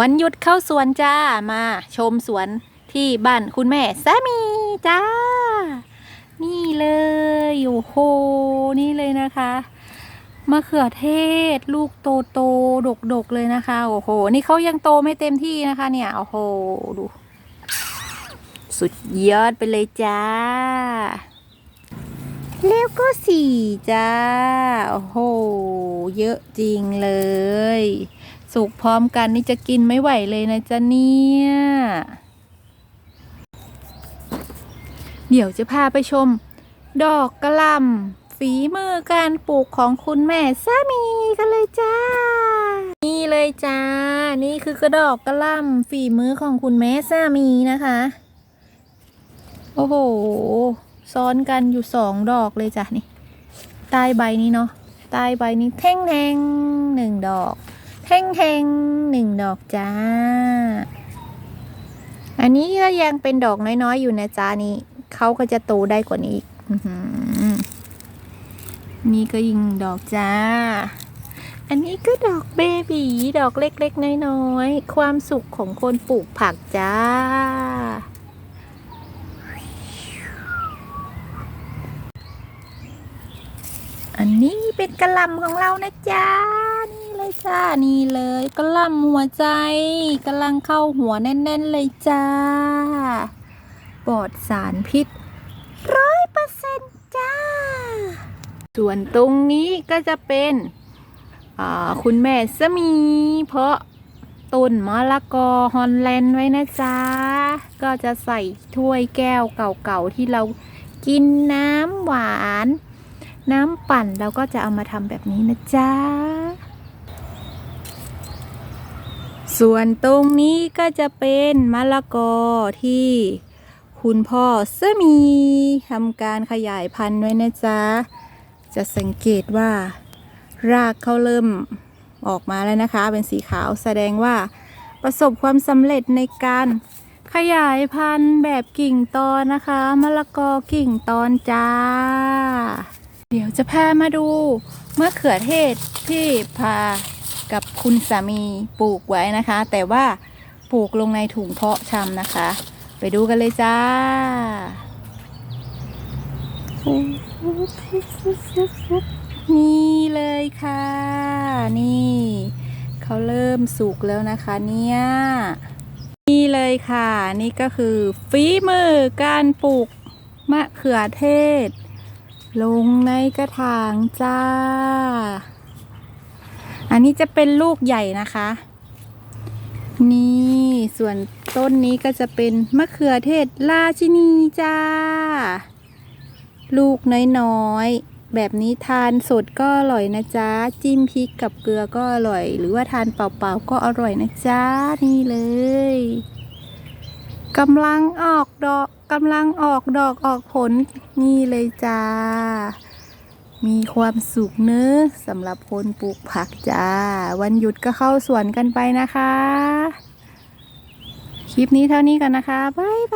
วันหยุดเข้าสวนจ้ามาชมสวนที่บ้านคุณแม่สามีจ้า นี่เลยโอ้โหนี่เลยนะคะมะเขือเทศ ลูกโตโตดกดกๆเลยนะคะโอ้โห นี่เขายังโตไม่เต็มที่นะคะ เนี่ยโอ้โหดู สุดยอดไปเลยจ้า แล้วก็สี่จ้า โอ้โห เยอะจริงเลย สุกพร้อมกันนี่จะกินไม่ไหวเลยนะจ๊ะเนี่ย เดี๋ยวจะพาไปชม ดอกกระลำฝีมือการปลูกของคุณแม่สามีกันเลยจ้า นี่เลยจ้า นี่คือกระดอกกระลำฝีมือของคุณแม่สามีนะคะ โอ้โห ซ้อนกันอยู่สองดอกเลยจ้ะนี่ใต้ใบนี้เนาะใต้ใบนี้แท่งแทงหนึ่งดอก แท่งแทงหนึ่งดอกจ้า อันนี้ก็ยังเป็นดอกน้อยๆอยู่นะจ้านี่เขาก็จะโตได้กว่านี้อีกนี่ก็ยิงดอกจ้า อันนี้ก็ดอกเบบีดอกเล็กๆน้อยๆ ความสุขของคนปลูกผักจ้า อันนี้เป็นกระลำของเรานะจ๊ะนี่เลยจ้านี่เลยกระลำหัวใจกำลังเข้าหัวแน่น ๆ เลยจ้าปลอดสารพิษร้อยเปอร์เซ็นต์จ้า ส่วนตรงนี้ก็จะเป็นคุณแม่สมี เพราะต้นมะละกอฮอลแลนด์ไว้นะจ๊ะ ก็จะใส่ถ้วยแก้วเก่าๆที่เรากินน้ำหวาน น้ำปั่นเราก็จะเอามาทำแบบนี้นะจ๊ะ ส่วนตรงนี้ก็จะเป็นมะละกอที่คุณพ่อเสมีทำการขยายพันธุ์ไว้นะจ๊ะ จะสังเกตว่า รากเขาเริ่มออกมาแล้วนะคะ เป็นสีขาวแสดงว่าประสบความสำเร็จในการขยายพันธุ์แบบกิ่งตอนนะคะมะละกอกิ่งตอนจ้า เดี๋ยวจะพามาดูมะเขือเทศที่พากับคุณสามีปลูกไว้นะคะ แต่ว่าปลูกลงในถุงเพาะชำนะคะ ไปดูกันเลยจ้านี่เลยค่ะ นี่เขาเริ่มสุกแล้วนะคะเนี่ยนี่เลยค่ะ นี่ก็คือฝีมือการปลูกมะเขือเทศ ลงในกระถางจ้า อันนี้จะเป็นลูกใหญ่นะคะ นี่ส่วนต้นนี้ก็จะเป็นมะเขือเทศราชินีจ้า ลูกน้อยๆ แบบนี้ทานสดก็อร่อยนะจ๊ะ จิ้มพริกกับเกลือก็อร่อย หรือว่าทานเปล่าๆก็อร่อยนะจ๊ะ นี่เลยกำลังออกดอก กำลังออกดอกออกผลนี่เลยจ้า มีความสุขเนื้อสำหรับคนปลูกผักจ้า วันหยุดก็เข้าสวนกันไปนะคะ คลิปนี้เท่านี้กันนะคะ บ๊ายบา